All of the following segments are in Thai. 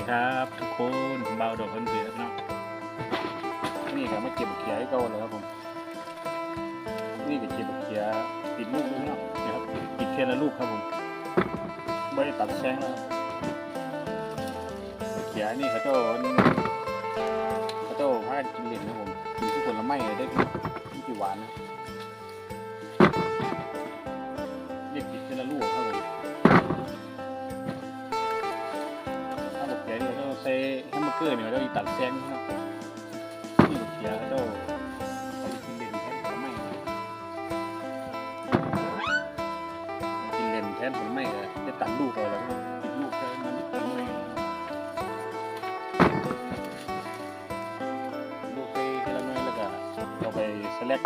ดีครับทุกคนเบาดอกคนเสือครับเนาะนี่ก็มาเก็บบักเขียให้เก่าเลยครับผมนี่ก็เก็บบักเขียติดลูกด้วยเนาะนะครับติดเทียนละลูกครับผมไม่ได้ตัดแซงแล้วเขียนี่เขาเจ้าเขาเจ้าพากันกินเหรียญครับผมกินทุกคนละไม่เลยได้ที่กี่หวานนะเรียกติดเทียนละลูกครับผม ใช้แฮมเบอร์เกอร์เนี่ยเราต้องตัดแซงนะครับนี่เขียเราต้องเอาไปกินเลนแทนผลไม้กินเลนแทนผลไม้เลยจะตัดลูกเอาแล้วก็กินลูกแค่มันผลไม้ลูกไปทีละน้อยแล้วก็เอาไปสแลก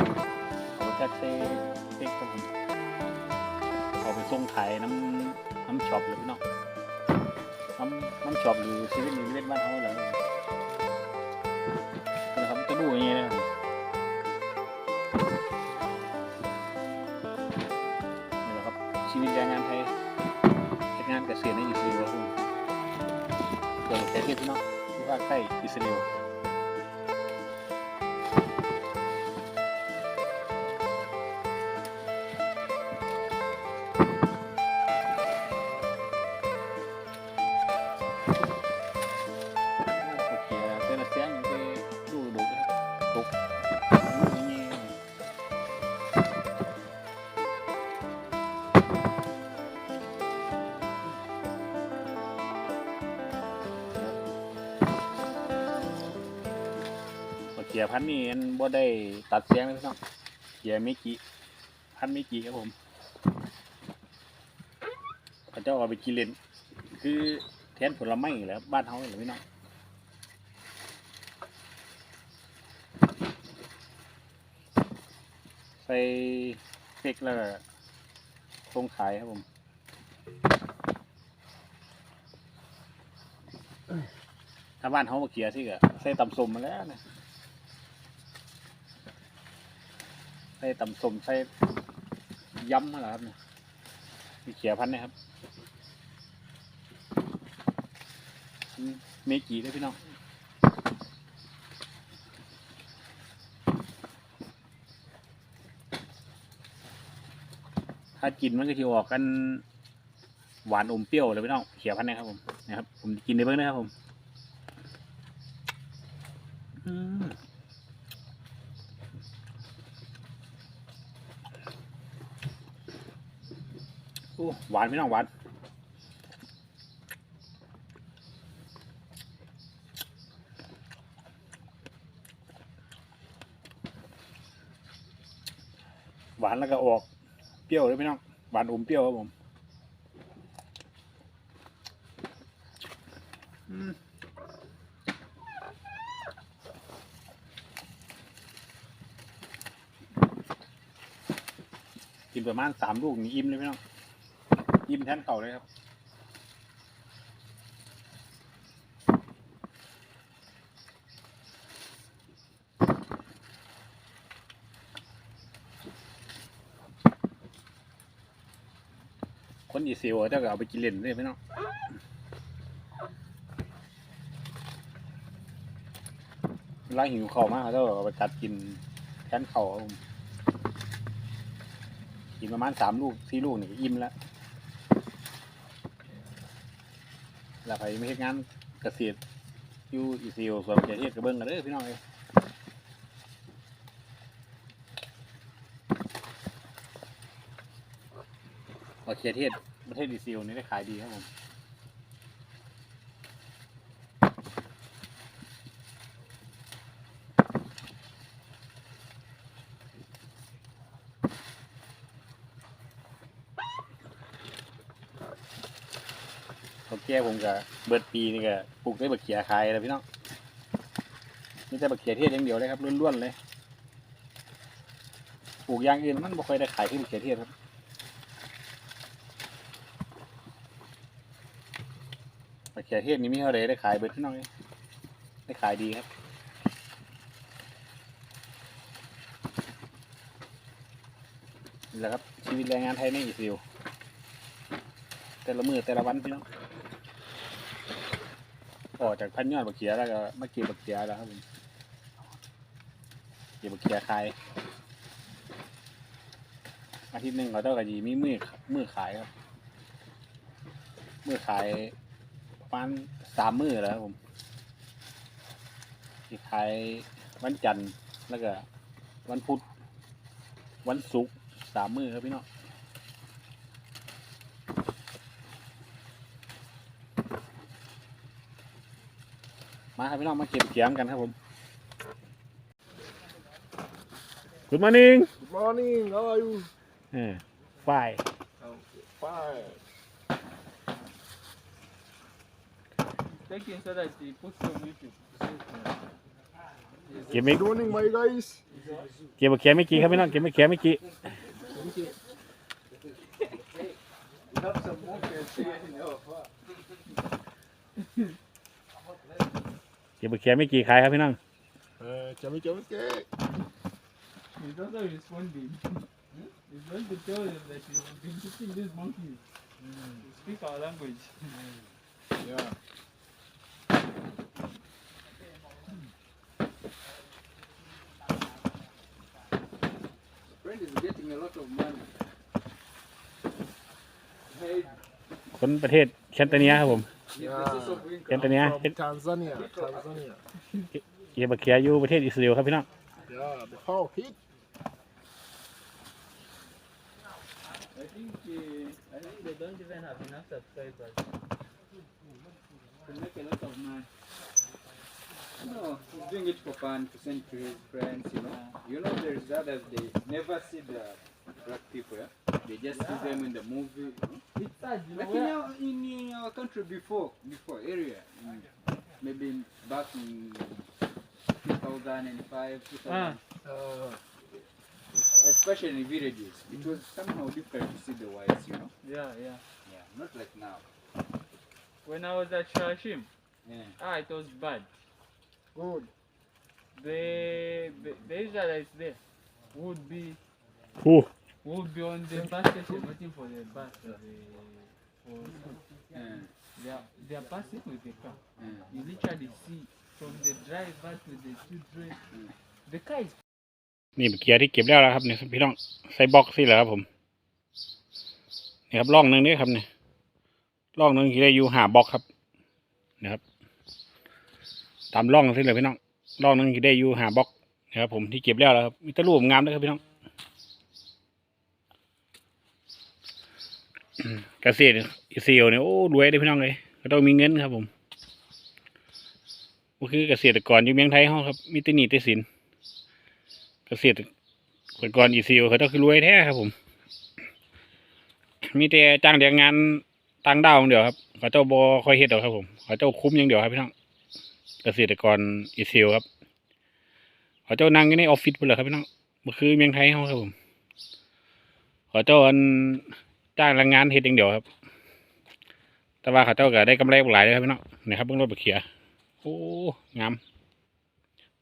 เอาไปจัดเซ่เซ็กครับผมเอาไปส่งขายน้ำน้ำช็อปเลยพี่น้อง มันชอบอยู่ชีวิตหรือเล่นบ้านเขาเหรอนะครับจะดูอย่างเงี้ยนะนี่แหละครับชีวิตแรงงานไทยเฮ็ดงานเกษตรในอิสราเอลครับผมเกิดประเทศที่นอกที่ภาคใต้อิสราเอล ยพันนี่นบ่ได้ตัดเสียงเลยพี่น้องเกียมิกิพันมิกิครับผมเขาจ้าเอาไปกินเล่นคือแทนผลไม้แล้วบ้านเฮาเหรอพี่น้องใส่เฟกแล้วก็ส่งขายครับผมถ้าบ้านเขามาเกียร์ที่ก็ใส่ตำสมมาแล้วนะ ใส่ตำสมใส่ย้ำมาแล้วครับเนี่ยมีเขียพันนะครับเมจิด้วยพี่น้องถ้ากินมันก็จะออกกันหวานอมเปรี้ยวเลยพี่น้องเขียพันนะครับผมนะครับผมกินในเบื้องนะครับผม อืม อ้หวานไม่ต้องหวานหวานแล้วก็ออกเปรี้ยวเลยพี่น้องหวานอมเปรี้ยวครับผมอืมกินประมาณสามลูกนี่อิ่มเลยพี่น้อง อิ่มแทนเก่าเลยครับคนอีเซียวเจ้าก็เอาไปกินเล่นเลยพี่น้องเวลาหิวเข้ามากเจ้าก็เอาไปกัดกินแทนเข่าวครับผมกินประมาณสามลูกสี่ลูกนี่อิ่มแล้ว แล้วไปไม่เฮ็ดงานเกษตรอยู่อีซิโอส่วนเกษตรกับเบื้องกันเด้อพี่น้องเอ้ยประเทศเทศประเทศอีซิโอนี่ได้ขายดีครับผม เขาแกผมก็เบิดปีนี่ก็ปลูกได้บักเขียขายแล้วพี่น้องนี่แต่บักเขียเทศอย่างเดียวเลยครับล้วนๆเลยปลูกอย่างอื่นมันบ่ค่อยได้ขายที่บักเขียเทศครับบักเขียเทศนี่มีเท่าไรได้ขายเบิดพี่น้องเลยได้ขายดีครับนี่แหละครับชีวิตแรงงานไทยในอิสราเอลแต่ละมือแต่ละวันพี่น้อง ออกจากพันยอดบักเขียแล้วก็มาเก็บบักเขียแล้วครับผมเก็บบักเขียขายอาทิตย์หนึ่งเราต้องกะยีมีมือมือขายครับมือขายประมาณสามมือแล้วครับผมที่ขายวันจันทร์แล้วก็วันพุธวันศุกร์สามมือครับพี่น้อง มาครับพี่น้องมาเก็บเขียงกันครับผม Good morning Good morning, how are you? เออฝ่าย Fine. Take inside that they put some YouTube. เก็บไม่ Good morning, my guys. เก็บบักเขียไม่กี่ครับพี่น้องเก็บบักเขียไม่กี่ Have some more here, you know. ก็บบักเขียไม่กี่ขายครับพี่น้อง Uh, chami chami cake. He's also responding. He's going to tell them that he's been teaching these monkeys to speak our language. Yeah. Friend is getting a lot of money. Hey, คนประเทศแคนตาเนียครับผม the process of แคน income. ตาเนีย From Tanzania. Tanzania. เก็บบักเขียอยู่ประเทศอิสราเอลครับพี่น้อง Yeah, the whole hit. I think uh, I think they don't even have enough subscribers to make a lot of money. No, he's doing it for fun to send to his friends, you know. You know, there's others, they never see the black people, yeah? They just see them in the movie. You? It's sad, you know. Like in our, in our country before, before area, in, maybe in- back in 2005, 2000, Ah. Uh, especially in villages, it was somehow difficult to see the whites, you know. Yeah, yeah. Yeah, not like now. When I was at Shashim, Yeah. ah, it was bad. good. The the, the Israelites there would be ผู้ would be on the bus station waiting for the bus for the for Yeah. they are they are passing with the car. Yeah. You literally see from the driver to the children. Mm. The car is นี่บักเขียที่เก็บแล้วแล้วครับเนี่ยพี่น้องใส่บล็อกสิเหรอครับผมนี่ครับร่องหนึ่งนี่ครับเนี่ยร่องหนึ่งที่ได้อยู่หาบล็อกครับนะครับ ตามร่องสิเลยพี่น้องร่องหนึ่งที่ได้อยู่หาบล็อกนะครับผมที่เก็บแล้วแล้วครับมีแตะรูปงามด้วยครับพี่น้อง เกษตรอิสราเอลเนี่ยโอ้รวยเลยพี่น้องเลยก็ต้องมีเงินครับผมก็คือเกษตรกรอยู่เมืองไทยเขาครับมีตหนีแต่สินเกษตรกรอิสราเอลเขาต้องคือรวยแท้ครับผม มีแต่จ้างเดียงงานต่างดาวอย่างเดียวครับเขาเจ้าบอคอยเฮ็ดหรอกครับผมเขาเจ้าคุ้มอย่างเดียวครับพี่น้องเกษตรกรอิสราเอลครับเขาเจ้านั่งอยู่ในออฟฟิศไปเลยครับพี่น้องมันคือเมืองไทยเขาครับผมเขาเจ้าอัน จ้างแรงงานเฮ็ดองเดียวครับ แต่ว่าเขาเจ้าก็ได้กำไรหลายเลยครับพี่น้องนะครับเพิ่งรถไปเขียโอ้งาม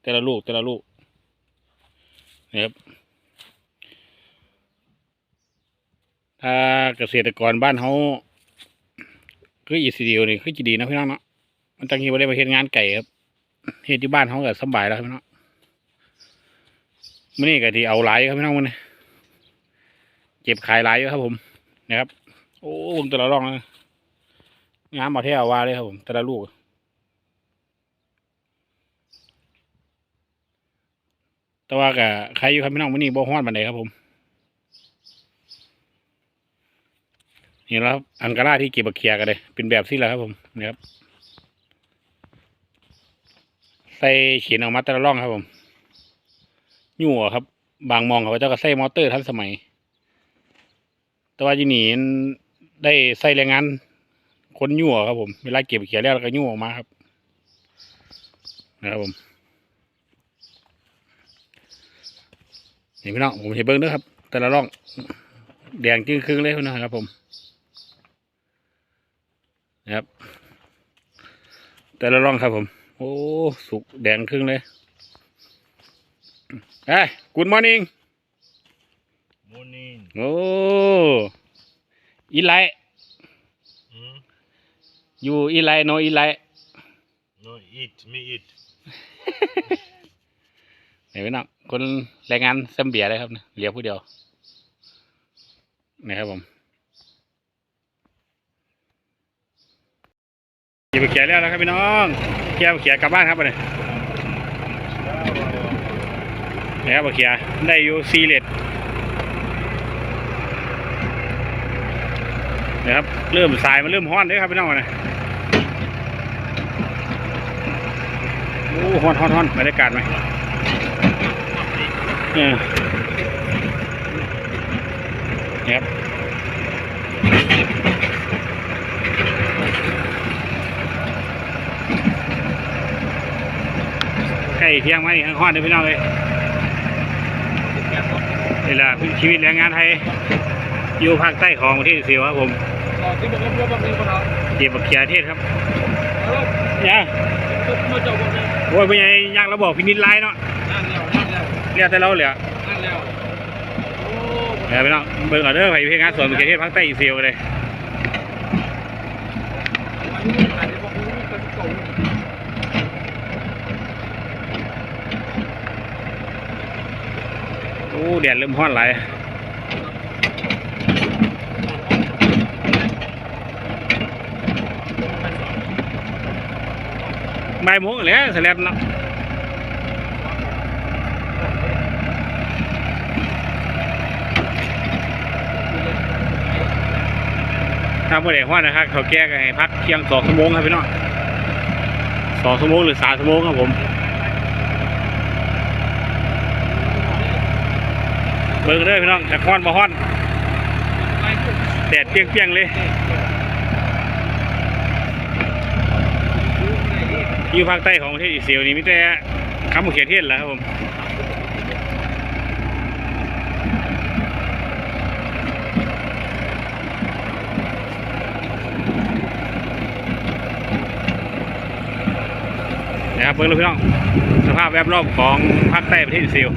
แต่ละลูกแต่ละลูกนะครับถ้าเกษตรกรบ้านเขาคืออีซีดียวนี่คือจีดีนะพี่น้องเนาะมันตั้งที่ว่าได้มาเฮ็ดงานไก่ครับเฮ็ดที่บ้านเขาก็สบายแล้วครับพี่น้องมื่อนี้ก็ที่เอาหลายครับพี่น้องมันนี้เก็บขายหลายอยู่ครับผม นะครับ โอ้วงแต่ละร่องนะงามมาเท่าว่าเลยครับผมแต่ละลูกแต่ว่าก็ใครอยู่ครับพี่น้องวันนี้บ่ฮ้อนบันไดครับผมนี่แล้วครับอังการาที่เก็บบักเคียกันเลยเป็นแบบที่แหละครับผมนี่ครับใส่เขียนออกมาแต่ละร่องครับผม ยั่วครับ บางมองเขาเจ้าก็ใส่มอเตอร์ทันสมัย แต่ว่าที่นี่ได้ใส่แรงงานคนยั่วครับผมเวลาเก็บเขียแล้วก็ยั่วออกมาครับนะครับผมนี่พี่น้องผมเห็นเบิ้งด้วยครับ แต่ละร่องแดงจึงครึ่งเลยนะครับผมนะครับ แต่ละร่องครับผม โอ้ สุกแดงครึ่งเลยเอ้ย good morning Morning. โอ้อีไล Mm. อยู่อีไลโนอีไล No, eat, me eat. ไหนพี่น้องคนแรงงานซัมเบียเลยครับเนี่ยเหลียวผู้เดียวนี่ครับผมเก็บเขียแล้วนะครับพี่น้องเขียเขียกลับบ้านครับไปเลยนี่ครับเขียได้อยู่ซีเลต นะครับ เริ่มสายมันเริ่มฮ้อนเด้อครับพี่น้องนะโอ้ฮ้อนฮ้อนฮ้อนบรรยากาศไหมเนี่ครับใกล้เที่ยงไหมข้างห้อนเด้อพี่น้องเลยนี่แหละชีวิตแรงงานไทยอยู่ภาคใต้ของประเทศอิสราเอลครับผม Oh, tiba kan berapa ni kau nak? เก็บบักเขียเทศครับ Halo, เนี่ย kau mau jawab ni? โอ้ยเป็นไงยากเราบอกพินิจไลน์เนาะ Nan leo, nan leo, เรียกแต่เราเหลือ nan leo. Oh, เดี๋ยวพี่น้องเบิ่งก่อนเด้อไปเพลงงานสวนบักเขียเทศภาคใต้อิสราเอลเลย ini ada buat ini kasi kau. โอ้แดดเริ่มฮ้อนหล บ่ายโมงแล้วเสร็จแล้วเนาะถ้าไม่ได้ฮ้อนนะครับเขาแก้กันให้พักเที่ยงสองชั่วโมงครับพี่น้องสองชั่วโมงหรือสามชั่วโมงครับผมเบิ่งเด้อพี่น้องจากฮ้อนมาฮ้อนแดดเปรี้ยงๆเลย อยู่ภาคใต้ของประเทศอิสราเอลนี่มิแต่คำเขียนเทศแหล้วครับผมนะครับเพิ่อนพี่น้องสภาพแวดล้อมของภาคใต้ประเทศอิสราเอล